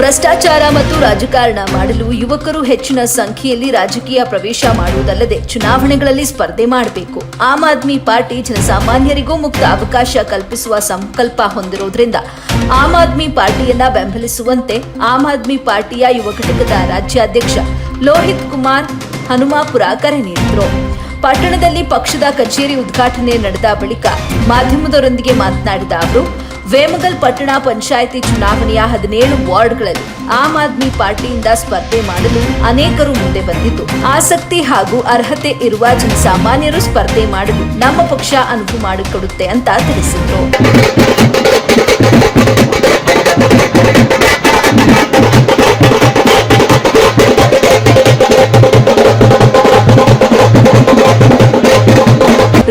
ಭ್ರಷ್ಟಾಚಾರ ಮತ್ತು ರಾಜಕಾರಣ ಮಾಡಲು ಯುವಕರು ಹೆಚ್ಚಿನ ಸಂಖ್ಯೆಯಲ್ಲಿ ರಾಜಕೀಯ ಪ್ರವೇಶ ಮಾಡುವುದಲ್ಲದೆ ಚುನಾವಣೆಗಳಲ್ಲಿ ಸ್ಪರ್ಧೆ ಮಾಡಬೇಕು. ಆಮ್ ಆದ್ಮಿ ಪಾರ್ಟಿ ಜನಸಾಮಾನ್ಯರಿಗೂ ಮುಕ್ತ ಅವಕಾಶ ಕಲ್ಪಿಸುವ ಸಂಕಲ್ಪ ಹೊಂದಿರುವುದರಿಂದ ಆಮ್ ಆದ್ಮಿ ಪಾರ್ಟಿಯನ್ನ ಬೆಂಬಲಿಸುವಂತೆ ಆಮ್ ಆದ್ಮಿ ಪಾರ್ಟಿಯ ಯುವ ಘಟಕದ ರಾಜ್ಯಾಧ್ಯಕ್ಷ ಲೋಹಿತ್ ಕುಮಾರ್ ಹನುಮಾಪುರ ಕರೆ ನೀಡಿದರು. ಪಟ್ಟಣದಲ್ಲಿ ಪಕ್ಷದ ಕಚೇರಿ ಉದ್ಘಾಟನೆ ನಡೆದ ಬಳಿಕ ಮಾಧ್ಯಮದವರೊಂದಿಗೆ ಮಾತನಾಡಿದ ಅವರು, ವೇಮಗಲ್ ಪಟ್ಟಣ ಪಂಚಾಯಿತಿ ಚುನಾವಣೆಯ ಹದಿನೇಳು ವಾರ್ಡ್ಗಳಲ್ಲಿ ಆಮ್ ಆದ್ಮಿ ಪಾರ್ಟಿಯಿಂದ ಸ್ಪರ್ಧೆ ಮಾಡಲು ಅನೇಕರು ಮುಂದೆ ಬಂದಿದ್ದು, ಆಸಕ್ತಿ ಹಾಗೂ ಅರ್ಹತೆ ಇರುವ ಜನಸಾಮಾನ್ಯರು ಸ್ಪರ್ಧೆ ಮಾಡಲು ನಮ್ಮ ಪಕ್ಷ ಅನುವು ಮಾಡಿಕೊಡುತ್ತೆ ಅಂತ ತಿಳಿಸಿದರು.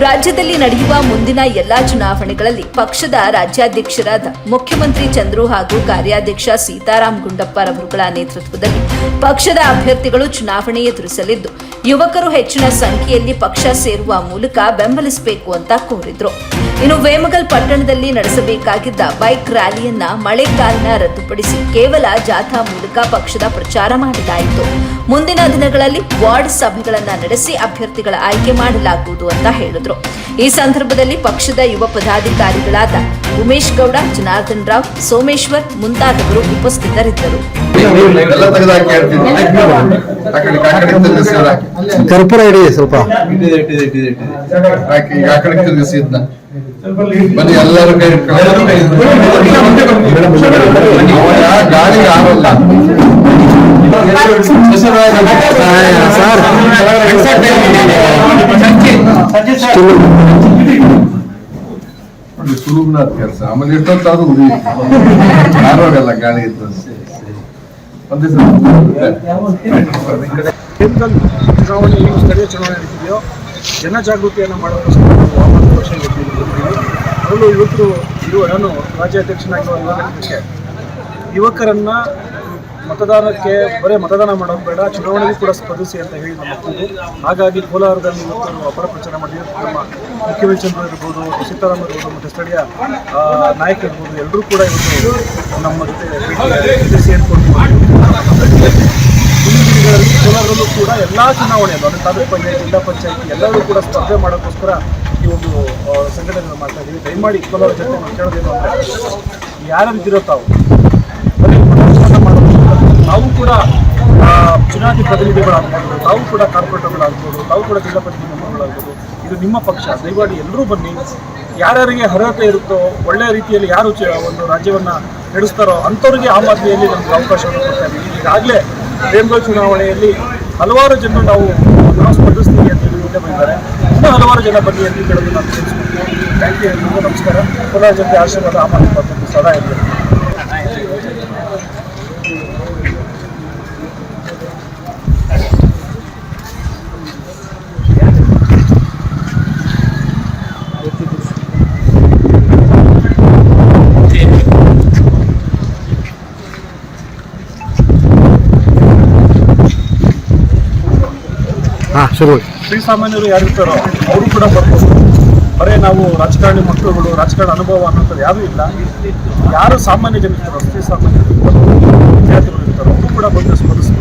ರಾಜ್ಯದಲ್ಲಿ ನಡೆಯುವ ಮುಂದಿನ ಎಲ್ಲಾ ಚುನಾವಣೆಗಳಲ್ಲಿ ಪಕ್ಷದ ರಾಜ್ಯಾಧ್ಯಕ್ಷರಾದ ಮುಖ್ಯಮಂತ್ರಿ ಚಂದ್ರು ಹಾಗೂ ಕಾರ್ಯಾಧ್ಯಕ್ಷ ಸೀತಾರಾಮ್ ಗುಂಡಪ್ಪರವರುಗಳ ನೇತೃತ್ವದಲ್ಲಿ ಪಕ್ಷದ ಅಭ್ಯರ್ಥಿಗಳು ಚುನಾವಣೆ ಎದುರಿಸಲಿದ್ದು ಯುವಕರು ಹೆಚ್ಚಿನ ಸಂಖ್ಯೆಯಲ್ಲಿ ಪಕ್ಷ ಸೇರುವ ಮೂಲಕ ಬೆಂಬಲಿಸಬೇಕು ಅಂತ ಕೋರಿದ್ರು. ಇನ್ನು ವೇಮಗಲ್ ಪಟ್ಟಣದಲ್ಲಿ ನಡೆಸಬೇಕಾಗಿದ್ದ ಬೈಕ್ ರ್ಯಾಲಿಯನ್ನ ಮಳೆ ಕಾರಣ ರದ್ದುಪಡಿಸಿ ಕೇವಲ ಜಾಥಾ ಮೂಲಕ ಪಕ್ಷದ ಪ್ರಚಾರ ಮಾಡಲಾಯಿತು ಮುಂದಿನ ದಿನಗಳಲ್ಲಿ ವಾರ್ಡ್ ಸಭೆಗಳನ್ನ ನಡೆಸಿ ಅಭ್ಯರ್ಥಿಗಳ ಆಯ್ಕೆ ಮಾಡಲಾಗುವುದು ಅಂತ ಹೇಳಿದ್ರು. ಈ ಸಂದರ್ಭದಲ್ಲಿ ಪಕ್ಷದ ಯುವ ಪದಾಧಿಕಾರಿಗಳಾದ ಉಮೇಶ್ ಗೌಡ, ಜನಾರ್ದನ್ ರಾವ್, ಸೋಮೇಶ್ವರ್ ಮುಂತಾದವರು ಉಪಸ್ಥಿತರಿದ್ದರು. ಕರ್ಪೂರ ಇಡಿ ಸ್ವಲ್ಪ ಬನ್ನಿ ಎಲ್ಲರೂ ಕೈ ಗಾಳಿ ಆಗಲ್ಲ ನೋಡಿ ಸುಲಭನ ಕೆಲಸ ಆಮೇಲೆ ಎಷ್ಟೊತ್ತಾದ್ರೂ ಉರಿ ಆರೋಗಲ್ಲ ಗಾಳಿ ಇತ್ತು ಚುನಾವಣೆ ಏನು ಸ್ಥಳೀಯ ಚುನಾವಣೆ ನಡೀತಿದೆಯೋ ಜನಜಾಗೃತಿಯನ್ನು ವರ್ಷ ಗೆದ್ದಿದ್ದೀವಿ ಅದರಲ್ಲೂ ಇವತ್ತು ಇರುವ ನಾನು ರಾಜ್ಯಾಧ್ಯಕ್ಷನಾಗಿರುವ ಯುವಕರನ್ನ ಮತದಾನಕ್ಕೆ ಬರೀ ಮತದಾನ ಮಾಡೋದು ಬೇಡ ಚುನಾವಣೆಗೂ ಕೂಡ ಸ್ಪರ್ಧಿಸಿ ಅಂತ ಹೇಳಿ ನಮ್ಮ ಮಕ್ಕಳು ಹಾಗಾಗಿ ಕೋಲಾರದಲ್ಲಿ ಇವತ್ತು ಅಪರ ಪ್ರಚಾರ ಮಾಡಿದ್ರು ನಮ್ಮ ಮುಖ್ಯಮಂತ್ರಿ ಚಂದ್ರ ಇರ್ಬೋದು ಸೀತಾರಾಮ್ ಇರ್ಬೋದು ಮತ್ತು ಸ್ಥಳೀಯ ಆ, ನಾಯಕ ಇರ್ಬೋದು ಎಲ್ಲರೂ ಕೂಡ ಇವತ್ತು ನಮ್ಮ ಜೊತೆ ಸೇರಿಕೊಂಡು ಕೋಲಾರದಲ್ಲೂ ಕೂಡ ಎಲ್ಲ ಚುನಾವಣೆಯಲ್ಲೂ ಅಂದರೆ ತಾಲೂಕು ಪಂಚಾಯತ್ ಜಿಲ್ಲಾ ಪಂಚಾಯತಿ ಎಲ್ಲರೂ ಕೂಡ ಸ್ಪರ್ಧೆ ಮಾಡೋಕ್ಕೋಸ್ಕರ ಈ ಒಂದು ಸಂಘಟನೆ ಮಾಡ್ತಾ ಇದ್ದೀವಿ. ದಯಮಾಡಿ ಕೋಲಾರ ಜೊತೆ ಕೇಳೋದೇನು ಅಂದರೆ ಯಾರು ತಾವು. ತಾವು ಕೂಡ ಚುನಾಯಿತ ಪ್ರತಿನಿಧಿಗಳಾಗ್ಬೋದು ತಾವು ಕೂಡ ಕಾರ್ಪೊರೇಟರ್ಗಳಾಗ್ಬೋದು ತಾವು ಕೂಡ ಜಿಲ್ಲಾ ಪ್ರತಿನಿಧಿ ಮೆಂಬರ್ಗಳಾಗ್ಬೋದು ಇದು ನಿಮ್ಮ ಪಕ್ಷ, ದಯಮಾಡಿ ಎಲ್ಲರೂ ಬನ್ನಿ. ಯಾರ್ಯಾರಿಗೆ ಅರ್ಹತೆ ಇರುತ್ತೋ ಒಳ್ಳೆಯ ರೀತಿಯಲ್ಲಿ ಯಾರು ಒಂದು ರಾಜ್ಯವನ್ನು ನಡೆಸ್ತಾರೋ ಅಂಥವ್ರಿಗೆ ಆಮ್ ಆದ್ಮಿಯಲ್ಲಿ ನಮ್ಗೆ ಅವಕಾಶವನ್ನು ಕೊಡ್ತಾ ಇದ್ದೀವಿ. ಈಗಾಗಲೇ ಬೆಂಗಳೂರು ಚುನಾವಣೆಯಲ್ಲಿ ಹಲವಾರು ಜನರು ನಾವು ನಾವು ಸ್ಪರ್ಧಿಸ್ತೀವಿ ಅಂತ ಮುಂದೆ ಬಂದಿದ್ದಾರೆ ಇನ್ನೂ ಹಲವಾರು ಜನ ಬನ್ನಿ ಅಂತ ಹೇಳೋದು ನಾನು ತಿಳಿಸ್ಕೊಡ್ತೀನಿ ಥ್ಯಾಂಕ್ ಯು ನಮಸ್ಕಾರ. ಪುನಃ ಜನತೆ ಆಶೀರ್ವಾದ ಆಮ್ ಆದ್ಮಿ ಸದಾ ಇರಲಿ. ಶುರು. ಶ್ರೀಸಾಮಾನ್ಯರು ಯಾರಿರ್ತಾರೋ ಅವರು ಕೂಡ ಬರ್ಬೋದು. ಬರೇ ನಾವು ರಾಜಕಾರಣಿ ಮಕ್ಕಳುಗಳು, ರಾಜಕಾರಣ ಅನುಭವ ಅನ್ನೋಂಥದ್ದು ಯಾರೂ ಇಲ್ಲ. ಯಾರು ಸಾಮಾನ್ಯ ಜನ ಇರ್ತಾರೋ, ಶ್ರೀಸಾಮಾನ್ಯರು ವಿದ್ಯಾರ್ಥಿಗಳು ಇರ್ತಾರೋ, ಅವರು ಕೂಡ ಬಂದು ಸ್ಪರ್ಧಿಸ್ಬೋದು.